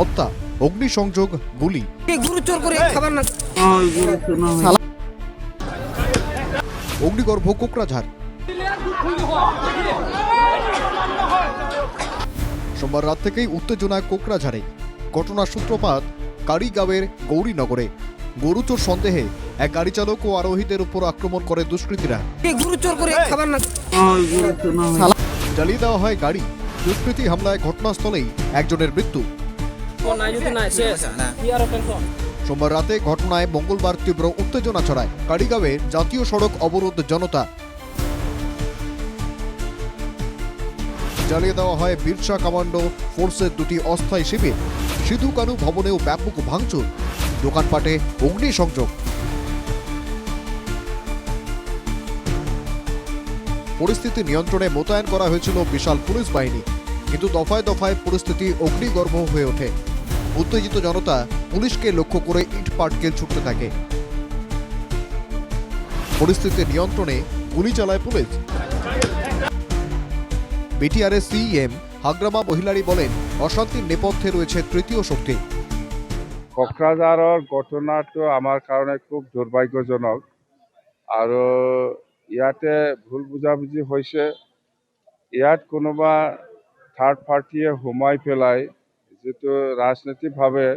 হত্যা অগ্নিসংযোগ গুলি। গুরুচর করে খাবার না অগ্নিগর্ভ কোকরাঝাড় সোমবার রাত থেকেই উত্তেজনা কোকরাঝাড়ে ঘটনার সূত্রপাত কারিগাঁওয়ের গৌরীনগরে। গরুচোর সন্দেহে এক গাড়ি চালক ও আরোহীদের উপর আক্রমণ করে দুষ্কৃতীরা। জ্বালিয়ে দেওয়া হয় গাড়ি। দুষ্কৃতী হামলায় ঘটনাস্থলেই একজনের মৃত্যু। সোমবার রাতে ঘটনায় মঙ্গলবার তীব্র উত্তেজনা ছড়ায়। কারিগাঁওয়ে জাতীয় সড়ক অবরোধ জনতা। জ্বালিয়ে দেওয়া হয় বিরসা কমান্ডো ফোর্সের দুটি অস্থায়ী শিবির। সিধু কানু ভবনেও ব্যাপক ভাঙচুর। দোকানপাটে অগ্নিসংযোগ। পরিস্থিতি নিয়ন্ত্রণে মোতায়েন করা হয়েছিল বিশাল পুলিশ বাহিনী। কিন্তু দফায় দফায় পরিস্থিতি অগ্নিগর্ভ হয়ে ওঠে। উত্তেজিত জনতা পুলিশকে লক্ষ্য করে ইট পাটকেল ছুটতে থাকে। পরিস্থিতি নিয়ন্ত্রণে গুলি চালায় police. BTRS CM Hagrama Mohilary বলেন, অশান্তির নেপথ্যে রয়েছে তৃতীয় শক্তি। কোকৰাঝাৰৰ ঘটনাটো আমাৰ কাৰণে খুব দুৰ্ভাগ্যজনক আৰু ইয়াতে ভুল বুজাবুজি হৈছে ইয়াত কোনোবা থাৰ্ড পাৰ্টীয়ে সোমাই পেলাই যিটো ৰাজনৈতিকভাৱে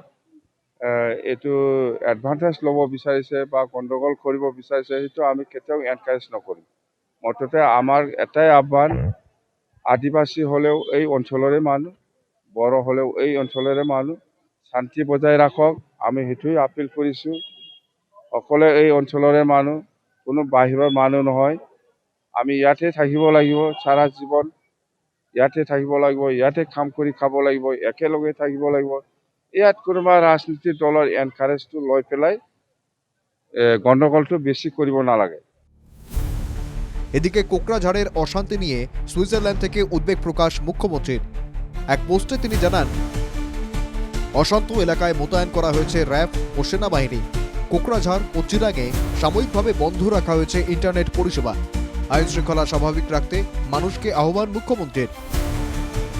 এইটো এডভান্টেজ ল'ব বিচাৰিছে বা গণ্ডগোল কৰিব বিচাৰিছে, সেইটো আমি কেতিয়াও এনকাৰেজ নকৰিম। মুঠতে আমাৰ এটাই আহ্বান, আদিবাসী হ'লেও এই অঞ্চলৰে মানুহ, বড়ো হ'লেও এই অঞ্চলৰে মানুহ, শান্তি বজাই ৰাখক। আমি সেইটোৱে আপিল কৰিছোঁ। অকলে এই অঞ্চলৰে মানুহ, কোনো বাহিৰৰ মানুহ নহয়। আমি ইয়াতে থাকিব লাগিব চাৰা জীৱন ইয়াতে থাকিব লাগিব, ইয়াতে কাম কৰি খাব লাগিব, একেলগে থাকিব লাগিব। ইয়াত কোনোবা ৰাজনীতিৰ দলৰ এনকাৰেজটো লৈ পেলাই গণ্ডগোলটো বেছি কৰিব নালাগে। এদিকে কোকরাঝাড়ের অশান্তি নিয়ে সুইজারল্যান্ড থেকে উদ্বেগ প্রকাশ মুখ্যমন্ত্রীর এক পোস্টে তিনি জানান, অশান্ত এলাকায় মোতায়েন করা হয়েছে র্যাব ও সেনাবাহিনী। কোকরাঝাড় ও চিরাগে সাময়িকভাবে বন্ধ রাখা হয়েছে ইন্টারনেট পরিষেবা আইন শৃঙ্খলা স্বাভাবিক রাখতে মানুষকে আহ্বান মুখ্যমন্ত্রীর।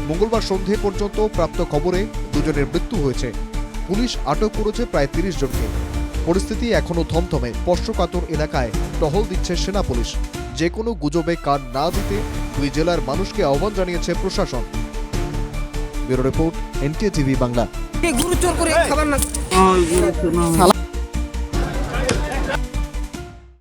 মঙ্গলবার সন্ধে পর্যন্ত প্রাপ্ত খবরে দুজনের মৃত্যু হয়েছে। পুলিশ আটক করেছে প্রায় তিরিশ জনকে। পরিস্থিতি এখনও থমথমে। স্পর্শকাতর এলাকায় টহল দিচ্ছে সেনা পুলিশ। যে কোনো গুজবে কান না দিতে দুই জেলার মানুষকে আহ্বান জানিয়েছে প্রশাসন। Bureau report NTA TV Bangla. গুরুচর করে খাবার না।